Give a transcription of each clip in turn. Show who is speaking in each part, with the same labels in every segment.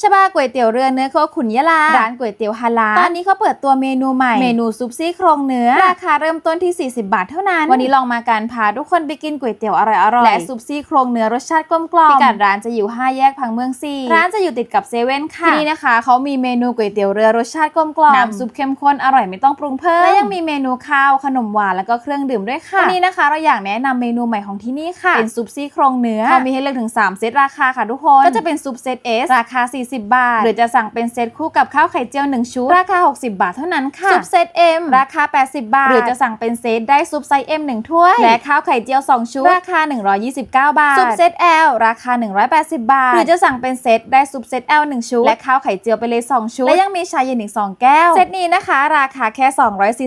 Speaker 1: ชบาก๋วยเตี๋ยวเรือเนื้อโคขุนยะลา ร้านก๋วยเตี๋ยวฮาลาลตอนนี้เขาเปิดตัวเมนูใหม่ เมนูซุปซี่โครงเนื้อ ราคาเริ่มต้นที่ 40 บาทเท่านั้น วันนี้ลองมาการพาทุกคนไปกินก๋วยเตี๋ยวอร่อยๆ และซุปซี่โครงเนื้อรสชาติกลมกล่อมพิกัดร้านจะอยู่ 5 แยกพังเมืองซีร้านจะอยู่ติดกับเซเว่นค่ะ ที่นี่นะคะเขามีเมนูก๋วยเตี๋ยวเรือรสชาติกลมกล่อม น้ำซุปเข้มข้นอร่อยไม่ต้องปรุงเพิ่ม และยังมีเมนูข้าวขนมหวานแล้วก็เครื่องดื่มด้วยค่ะ วันนี้นะคะเราอยากแนะนำเมนูใหม่ของที่นี่ค่ะ เป็นซุปซี่โครงเนื้อเขามีให้เลือกถึง 3 เซตราคาค่ะทุกคน ก็จะเป็นซุปเซต S ราคา 40บาท หรือจะสั่งเป็นเซตคู่กับข้าวไข่เจียว 1 ชุด ราคา 60 บาทเท่านั้นค่ะ ซุปเซต M ราคา 80 บาท หรือจะสั่งเป็นเซตได้ซุปไซส์ M 1ถ้วย และข้าวไข่เจียว 2 ชุด ราคา 129 บาท ซุปเซต L ราคา 180 บาท หรือจะสั่งเป็นเซตได้ซุปเซต L 1ชุด และข้าวไข่เจียวไปเลย 2 ชุด และยังมีชาเย็นอีก 2 แก้ว เซตนี้นะคะ ราคาแค่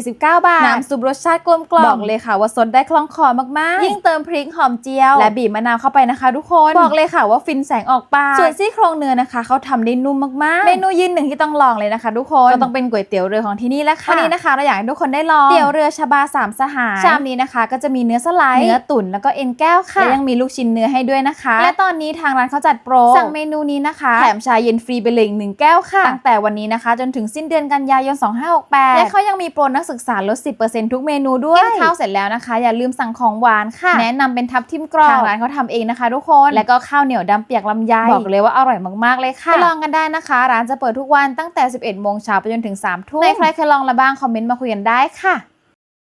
Speaker 1: 249 บาท น้ำซุปรสชาติกลมกล่อมบอกเลยค่ะว่าสดได้คล่องคอมากๆ ยิ่งเติมพริกหอมเจียว และบีบมะนาวเข้าไปนะคะ ทุกคน บอกเลยค่ะว่าฟินแสงออกปากส่วนซี่โครงเนื้อนะคะเขาทำได้นุ่มมากๆ เมนูยืนหนึ่งที่ต้องลองเลยนะคะทุกคนก็ต้องเป็นก๋วยเตี๋ยวเรือของที่นี่แหละค่ะวันนี้นะคะเราอยากให้ทุกคนได้ลองเตี๋ยวเรือชบาสามสหายชามนี้นะคะ ก็จะมีเนื้อสไลด์เนื้อตุ๋นแล้วก็เอ็นแก้วค่ะและยังมีลูกชิ้นเนื้อให้ด้วยนะคะ และตอนนี้ทางร้านเขาจัดโปรสั่งเมนูนี้นะคะแถมชาเย็นฟรีไปเลยอีกหนึ่งแก้วค่ะตั้งแต่วันนี้นะคะ จนถึงสิ้นเดือนกันยายน 2568 และเขายังมีโปรนักศึกษาลด 10%ทุกเมนูด้วยกินข้าวเสร็จแล้วนะคะ อย่าลืมสั่งของหวานค่ะ แนะนำเป็นทับทิมกรอบทางร้านเขาทำเองนะคะ ทุกคน และก็ข้าวเหนียวดำเปียกลำไยบอกเลยว่าอร่อยมากๆเลยค่ะไปลองกันได้นะคะ ร้านจะเปิดทุกวันตั้งแต่ 11 โมงเช้าไปจนถึง3ทุ่มใครเคยลองและบ้างคอมเมนต์มาคุยกันได้ค่ะ